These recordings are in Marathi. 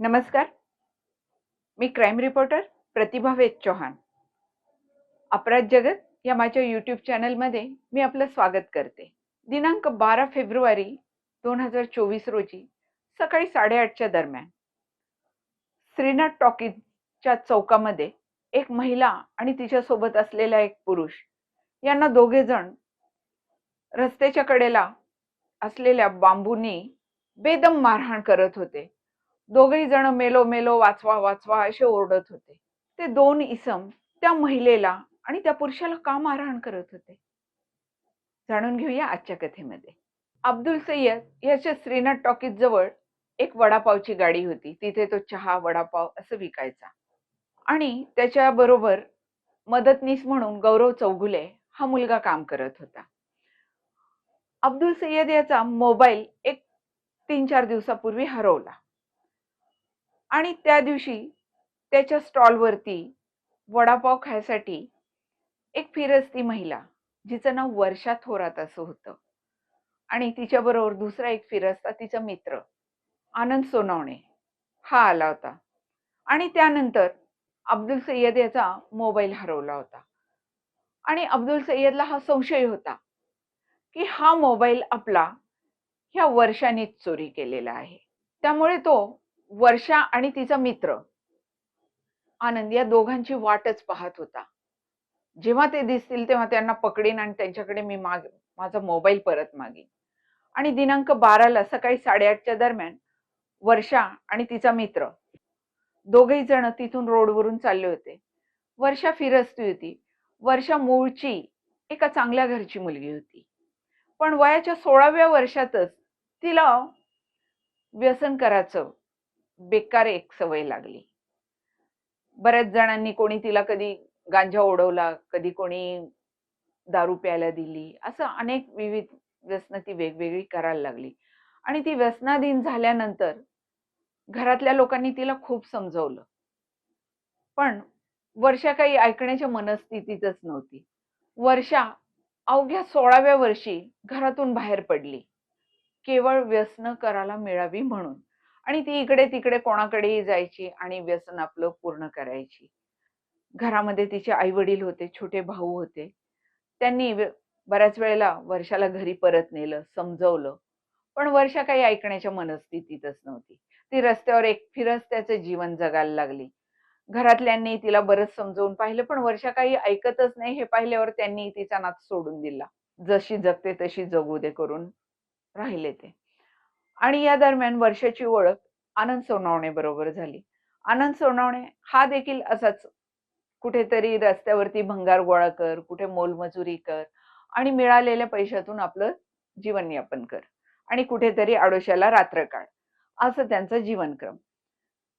नमस्कार. मी क्राईम रिपोर्टर प्रतिभा वेद चौहान. अपराध जगत या माझ्या यूट्यूब चॅनलमध्ये मी आपलं स्वागत करते. दिनांक बारा फेब्रुवारी दोन हजार चोवीस रोजी सकाळी साडेआठच्या दरम्यान. श्रीनाथ टॉकीजच्या चौकामध्ये एक महिला आणि तिच्यासोबत असलेला एक पुरुष यांना दोघे जण रस्त्याच्या कडेला असलेल्या बांबूनी बेदम मारहाण करत होते. दोघही जण मेलो मेलो वाचवा वाचवा असे ओरडत होते. ते दोन इसम त्या महिलेला आणि त्या पुरुषाला का मारहाण करत होते? जाणून घेऊया आजच्या कथेमध्ये. अब्दुल सय्यद याच्या श्रीनाथ टॉकीज जवळ एक वडापावची गाडी होती. तिथे तो चहा वडापाव असं विकायचा. आणि त्याच्या बरोबर मदतनीस म्हणून गौरव चौगुले हा मुलगा काम करत होता. अब्दुल सय्यद याचा मोबाईल एक तीन चार दिवसापूर्वी हरवला. आणि त्या दिवशी त्याच्या स्टॉलवरती वडापाव खायसाठी एक फिरस्ती महिला जिचं नाव वर्षा थोरात असं होतं. आणि तिच्याबरोबर दुसरा एक फिरस्ता तिचा मित्र आनंद सोनवणे हा आला होता. आणि त्यानंतर अब्दुल सय्यद याचा मोबाईल हरवला होता. आणि अब्दुल सय्यदला हा संशय होता की हा मोबाईल आपला ह्या वर्षानेच चोरी केलेला आहे. त्यामुळे तो वर्षा आणि तिचा मित्र. आनंद या दोघांची वाटच पाहत होता. जेव्हा ते दिसतील तेव्हा त्यांना पकडेन आणि त्यांच्याकडे मी माग माझा मोबाईल परत मागेन. आणि दिनांक बाराला सकाळी साडेआठच्या दरम्यान वर्षा आणि तिचा मित्र. दोघही जण तिथून रोडवरून चालले होते. वर्षा फिरस्ती होती. वर्षा मूळची एका चांगल्या घरची मुलगी होती. पण वयाच्या सोळाव्या वर्षातच तिला व्यसन करायचं बेकार एक सवय लागली. बऱ्याच जणांनी कोणी तिला कधी गांजा ओढवला कधी कोणी दारू प्यायला दिली असं अनेक विविध व्यसनं ती वेगवेगळी करायला लागली. आणि ती व्यसनाधीन झाल्यानंतर घरातल्या लोकांनी तिला खूप समजवलं. पण वर्षा काही ऐकण्याच्या मनस्थितीतच नव्हती. वर्षा अवघ्या सोळाव्या वर्षी घरातून बाहेर पडली. केवळ व्यसन करायला मिळावी म्हणून. आणि ती इकडे तिकडे कोणाकडेही जायची आणि व्यसन आपलं पूर्ण करायची. घरामध्ये तिचे आई वडील होते छोटे भाऊ होते. त्यांनी बऱ्याच वेळेला वर्षाला घरी परत नेलं समजवलं. पण वर्षा काही ऐकण्याच्या मनस्थितीतच नव्हती. ती रस्त्यावर एक फिरस्त्याचं जीवन जगायला लागली. घरातल्यांनी तिला बरंच समजवून पाहिलं पण वर्षा काही ऐकतच नाही. हे पाहिल्यावर त्यांनी तिचा नाच सोडून दिला. जशी जगते तशी जगू दे करून राहिले ते. आणि या दरम्यान वर्षाची ओळख आनंद सोनावणे बरोबर झाली. आनंद सोनावणे हा देखील असाच कुठेतरी रस्त्यावरती भंगार गोळा कर कुठे मोलमजुरी कर आणि मिळालेल्या पैशातून आपलं जीवनयापन कर आणि कुठेतरी आडोशाला रात्र काढ. असं त्यांचा जीवनक्रम.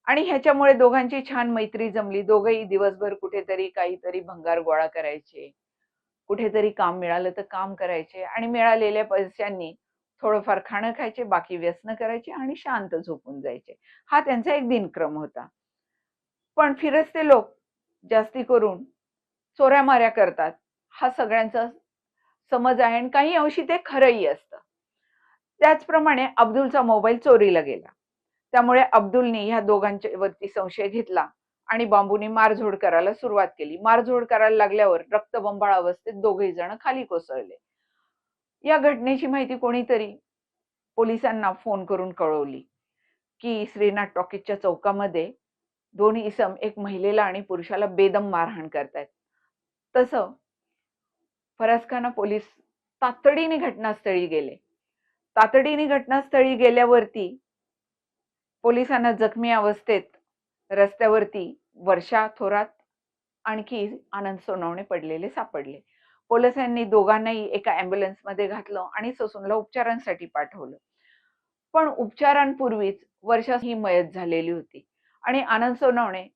आणि ह्याच्यामुळे दोघांची छान मैत्री जमली. दोघंही दिवसभर कुठेतरी काहीतरी भंगार गोळा करायचे. कुठेतरी काम मिळालं तर काम करायचे आणि मिळालेल्या पैशांनी थोडंफार खाणं खायचे बाकी व्यसन करायचे आणि शांत झोपून जायचे. हा त्यांचा एक दिनक्रम होता. पण फिरस्ते लोक जास्ती करून चोऱ्या माऱ्या करतात. हा सगळ्यांचा समज आहे आणि काही अंशी ते खरंही असतं. त्याचप्रमाणे अब्दुलचा मोबाईल चोरीला गेला. त्यामुळे अब्दुलने ह्या दोघांच्या वरती संशय घेतला आणि बांबूने मारझोड करायला सुरुवात केली. मारझोड करायला लागल्यावर रक्तबंबाळ अवस्थेत दोघेही जण खाली कोसळले. या घटनेची माहिती कोणीतरी पोलिसांना फोन करून कळवली की श्रीनाथ टॉकीजच्या चौकामध्ये दोन इसम एक महिलेला आणि पुरुषाला बेदम मारहाण करतायत. तसं फरसखाना पोलीस तातडीने घटनास्थळी गेले. तातडीने घटनास्थळी गेल्यावरती पोलिसांना जखमी अवस्थेत रस्त्यावरती वर्षा थोरात आणखी आनंद सोनवणे पडलेले सापडले. पोलिसांनी दोघांनाही एका अँब्युलन्समध्ये घातलं आणि ससूनला उपचारांसाठी पाठवलं. पण उपचारांपूर्वीच वर्षा ही मयत झालेली होती आणि आनंद सोनवणे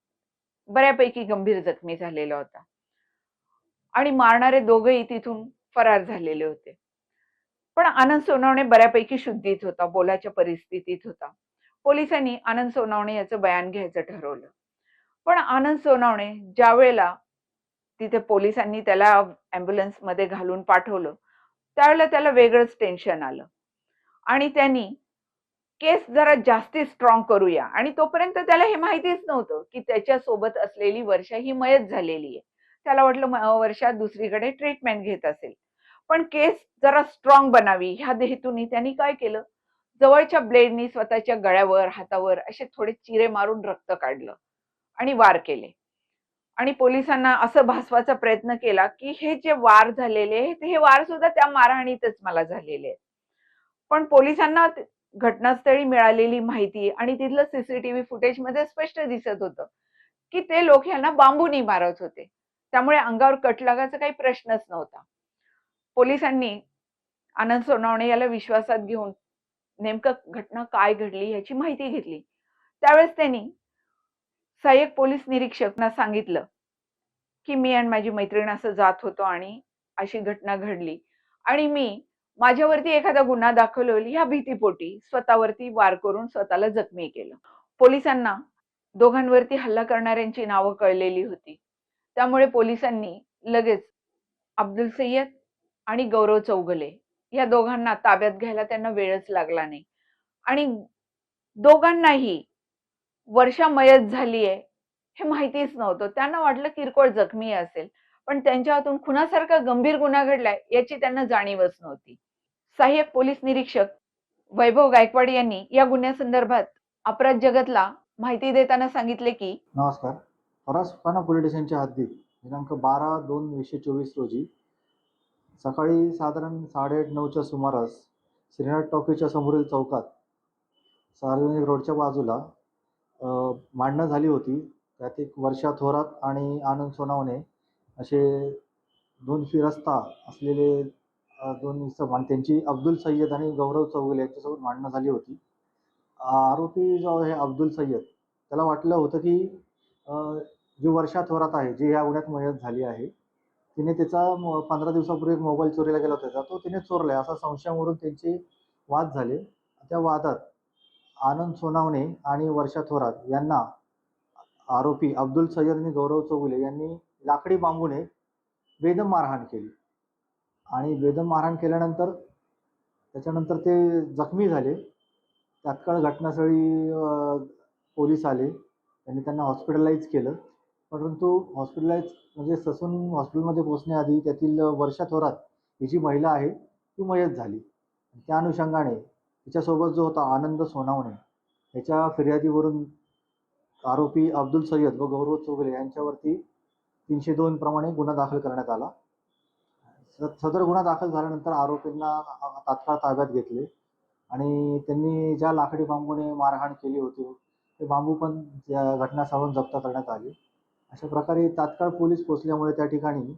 बऱ्यापैकी गंभीर जखमी झालेला होता. आणि मारणारे दोघेही तिथून फरार झालेले होते. पण आनंद सोनवणे बऱ्यापैकी शुद्धीत होता बोलाच्या परिस्थितीत होता. पोलिसांनी आनंद सोनवणे याचं बयान घ्यायचं ठरवलं. पण आनंद सोनवणे ज्या वेळेला तिथे पोलिसांनी त्याला ॲम्ब्युलन्समध्ये घालून पाठवलं. त्यावेळेला त्याला वेगळंच टेन्शन आलं. आणि त्यांनी केस जरा जास्ती स्ट्रॉंग करूया. आणि तोपर्यंत त्याला हे माहितीच नव्हतं की त्याच्या सोबत असलेली वर्षा ही मयत झालेली आहे. त्याला वाटलं वर्षा दुसरीकडे ट्रीटमेंट घेत असेल. पण केस जरा स्ट्रॉंग बनावी. ह्या हेतूने त्यांनी काय केलं? जवळच्या ब्लेडनी स्वतःच्या गळ्यावर हातावर असे थोडे चिरे मारून रक्त काढलं. आणि वार केले. आणि पोलिसांना असं भासवाचा प्रयत्न केला की हे जे वार झालेले आहेत हे वार सुद्धा त्या मारहाणीतच मला झालेले आहेत. पण पोलिसांना घटनास्थळी मिळालेली माहिती आणि तिथलं सीसीटीव्ही फुटेजमध्ये स्पष्ट दिसत होतं की ते लोक यांना बांबूनी मारत होते. त्यामुळे अंगावर कट लागायचा काही प्रश्नच नव्हता. पोलिसांनी आनंद सोनावणे याला विश्वासात घेऊन नेमकं घटना काय घडली याची माहिती घेतली. त्यावेळेस त्यांनी सहाय्यक पोलीस निरीक्षकना सांगितलं की मी आणि माझी मैत्रीण असं जात होतो आणि अशी घटना घडली. आणि मी माझ्यावरती एखादा गुन्हा दाखल होईल ह्या भीतीपोटी स्वतःवरती वार करून स्वतःला जखमी केलं. पोलिसांना दोघांवरती हल्ला करणाऱ्यांची नावं कळलेली होती. त्यामुळे पोलिसांनी लगेच अब्दुल सय्यद आणि गौरव चौगले या दोघांना ताब्यात घ्यायला त्यांना वेळच लागला नाही. आणि दोघांनाही वर्षा मयत झालीये. हे माहितीच नव्हतं. त्यांना वाटलं किरकोळ जखमी असेल. पण त्यांच्या हातून खुनासारखा गंभीर गुन्हा घडलाय याची त्यांना जाणीवच नव्हती. सहाय्यक पोलीस निरीक्षक वैभव गायकवाड यांनी या गुन्ह्यासंदर्भात अपराध जगतला माहिती देताना सांगितले की नमस्कार. फरासखाना पोलीस स्टेशनच्या हद्दीत दिनांक बारा दोन वीसशे चोवीस रोजी सकाळी साधारण साडेआठ नऊच्या सुमारास श्रीनाथ टॉकीच्या समोरील चौकात सार्वजनिक रोडच्या बाजूला मांडणं झाली होती. त्यात एक वर्षा थोरात आणि आनंद सोनावणे असे दोन फिरस्ता असलेले दोन इसम त्यांची अब्दुल सय्यद आणि गौरव चौगुले यांच्यासोबत मांडणं झाली होती. आरोपी जो आहे अब्दुल सय्यद त्याला वाटलं होतं की जी वर्षा थोरात आहे जी या गुन्ह्यात मयत झाली आहे तिने त्याचा पंधरा दिवसापूर्वी एक मोबाईल चोरीला गेला होता त्याचा तो तिने चोरला असा संशयावरून त्यांचे वाद झाले. त्या वादात आनंद सोनावणे आणि वर्षा थोरात यांना आरोपी अब्दुल सय्यद आणि गौरव चौगुले यांनी लाकडी बांबूने बेदम मारहाण केली. आणि बेदम मारहाण केल्यानंतर त्याच्यानंतर ते जखमी झाले. तात्काळ घटनास्थळी पोलीस आले. त्यांनी त्यांना हॉस्पिटलाइज केलं. परंतु हॉस्पिटलाइज म्हणजे ससून हॉस्पिटलमध्ये पोहोचण्याआधी त्यातील वर्षा थोरात ही जी महिला आहे ती मयत झाली. त्या अनुषंगाने तिच्यासोबत जो होता आनंद सोनावणे याच्या फिर्यादीवरून आरोपी अब्दुल सय्यद व गौरव चौगले यांच्यावरती तीनशे दोन प्रमाणे गुन्हा दाखल करण्यात आला. सदर गुन्हा दाखल झाल्यानंतर आरोपींना तात्काळ ताब्यात घेतले आणि त्यांनी ज्या लाकडी बांबूने मारहाण केली होती ते बांबू पण त्या घटनास्थळावरून जप्त करण्यात आले. अशा प्रकारे तात्काळ पोलीस पोचल्यामुळे त्या ठिकाणी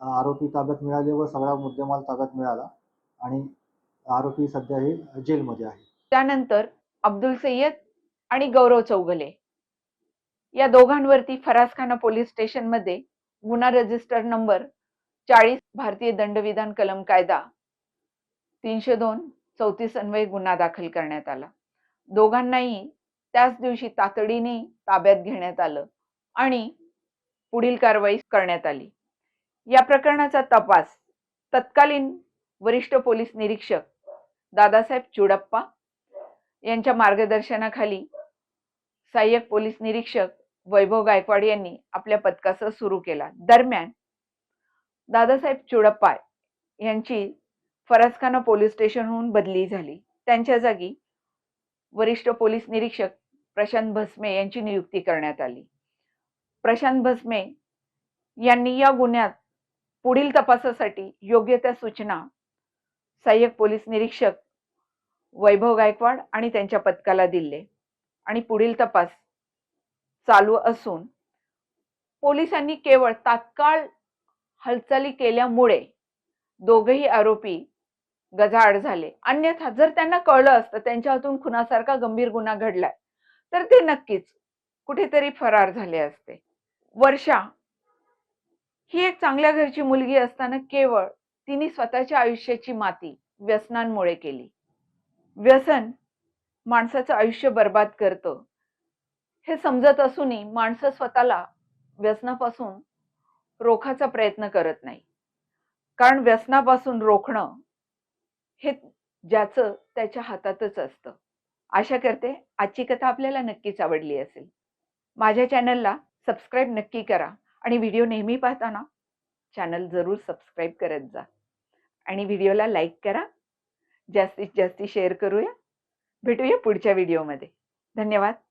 आरोपी ताब्यात मिळाले व सगळा मुद्देमाल ताब्यात मिळाला आणि आरोपी सध्या हे जेलमध्ये आहे. त्यानंतर अब्दुल सय्यद आणि गौरव चौगले या दोघांवरती फरासखाना पोलीस स्टेशनमध्ये गुन्हा रजिस्टर नंबर चाळीस भारतीय दंडविधान कलम कायदा तीनशे दोन चौतीस अन्वये गुन्हा दाखल करण्यात आला. दोघांनाही त्याच दिवशी तातडीने ताब्यात घेण्यात आलं आणि पुढील कारवाई करण्यात आली. या प्रकरणाचा तपास तत्कालीन वरिष्ठ पोलीस निरीक्षक दादासाहेब चुडप्पा यांच्या मार्गदर्शनाखाली सहाय्यक पोलीस निरीक्षक वैभव गायकवाड यांनी आपल्या पथकासह सुरू केला. दरम्यान दादासाहेब चुडप्पा यांची फरसखाना पोलीस स्टेशनहून बदली झाली. त्यांच्या जागी वरिष्ठ पोलीस निरीक्षक प्रशांत भस्मे यांची नियुक्ती करण्यात आली. प्रशांत भस्मे यांनी या गुन्ह्यात पुढील तपासासाठी योग्य त्या सूचना सहाय्यक पोलीस निरीक्षक वैभव गायकवाड आणि त्यांच्या पथकाला दिले. आणि पुढील तपास चालू असून पोलिसांनी केवळ तात्काळ हालचाली केल्यामुळे दोघेही आरोपी गजाआड झाले. अन्यथा जर त्यांना कळलं असतं त्यांच्या हातून खुनासारखा गंभीर गुन्हा घडलाय तर ते नक्कीच कुठेतरी फरार झाले असते. वर्षा ही एक चांगल्या घरची मुलगी असताना केवळ तिने स्वतःच्या आयुष्याची माती व्यसनांमुळे केली. व्यसन माणसाचं आयुष्य बर्बाद करतं. हे समजत असूनही माणसं स्वतःला व्यसनापासून रोखाचा प्रयत्न करत नाही. कारण व्यसनापासून रोखणं हे ज्याचं त्याच्या हातातच असतं. आशा करते आजची कथा आपल्याला नक्कीच आवडली असेल. माझ्या चॅनलला सबस्क्राईब नक्की करा आणि व्हिडिओ नेहमी पाहताना चॅनल जरूर सबस्क्राईब करत जा. आणि व्हिडिओला लाईक करा. जास्तीत जास्त शेअर करूया. भेटूया पुढच्या व्हिडिओमध्ये. धन्यवाद.